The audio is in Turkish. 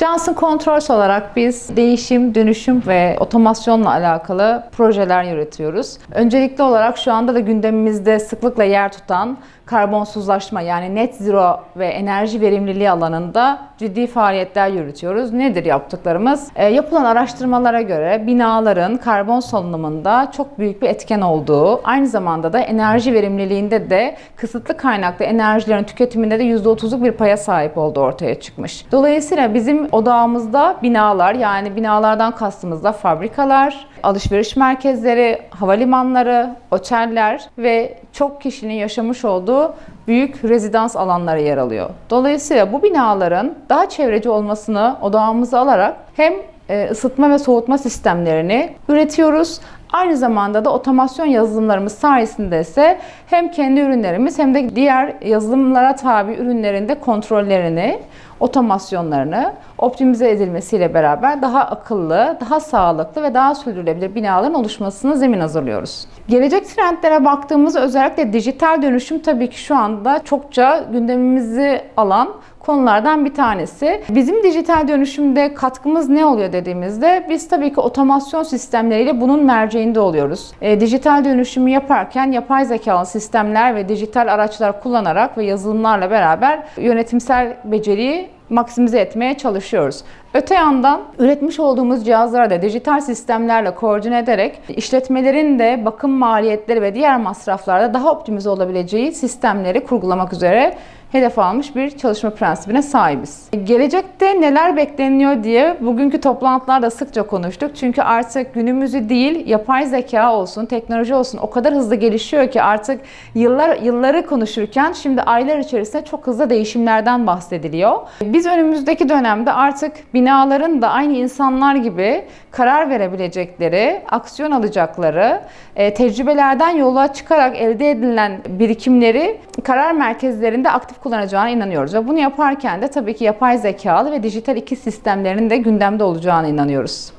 Johnson Controls olarak biz değişim, dönüşüm ve otomasyonla alakalı projeler yürütüyoruz. Öncelikli olarak şu anda da gündemimizde sıklıkla yer tutan karbonsuzlaşma yani net zero ve enerji verimliliği alanında ciddi faaliyetler yürütüyoruz. Nedir yaptıklarımız? E, yapılan araştırmalara göre binaların karbon salınımında çok büyük bir etken olduğu, aynı zamanda da enerji verimliliğinde de kısıtlı kaynaklı enerjilerin tüketiminde de %30'luk bir paya sahip olduğu ortaya çıkmış. Dolayısıyla bizim odağımızda binalar yani binalardan kastımız da fabrikalar, alışveriş merkezleri, havalimanları, oteller ve çok kişinin yaşamış olduğu büyük rezidans alanları yer alıyor. Dolayısıyla bu binaların daha çevreci olmasını odağımıza alarak hem e, ısıtma ve soğutma sistemlerini üretiyoruz. Aynı zamanda da otomasyon yazılımlarımız sayesinde ise hem kendi ürünlerimiz hem de diğer yazılımlara tabi ürünlerin de kontrollerini, otomasyonlarını optimize edilmesiyle beraber daha akıllı, daha sağlıklı ve daha sürdürülebilir binaların oluşmasına zemin hazırlıyoruz. Gelecek trendlere baktığımızda özellikle dijital dönüşüm tabii ki şu anda çokça gündemimizi alan konulardan bir tanesi. Bizim dijital dönüşümde katkımız ne oluyor dediğimizde biz tabii ki otomasyon sistemleriyle bunun merceğinde oluyoruz. E, dijital dönüşümü yaparken yapay zekalı sistemler ve dijital araçlar kullanarak ve yazılımlarla beraber yönetimsel beceriyi maksimize etmeye çalışıyoruz. Öte yandan üretmiş olduğumuz cihazları da dijital sistemlerle koordine ederek işletmelerin de bakım maliyetleri ve diğer masraflarda daha optimize olabileceği sistemleri kurgulamak üzere hedef almış bir çalışma prensibine sahibiz. Gelecekte neler bekleniyor diye bugünkü toplantılarda sıkça konuştuk. Çünkü artık günümüzü değil, yapay zeka olsun, teknoloji olsun o kadar hızlı gelişiyor ki artık yıllar yılları konuşurken şimdi aylar içerisinde çok hızlı değişimlerden bahsediliyor. Biz önümüzdeki dönemde artık binaların da aynı insanlar gibi karar verebilecekleri, aksiyon alacakları, e, tecrübelerden yola çıkarak elde edilen birikimleri karar merkezlerinde aktif kullanacağına inanıyoruz. Ve bunu yaparken de tabii ki yapay zekalı ve dijital iki sistemlerinin de gündemde olacağına inanıyoruz.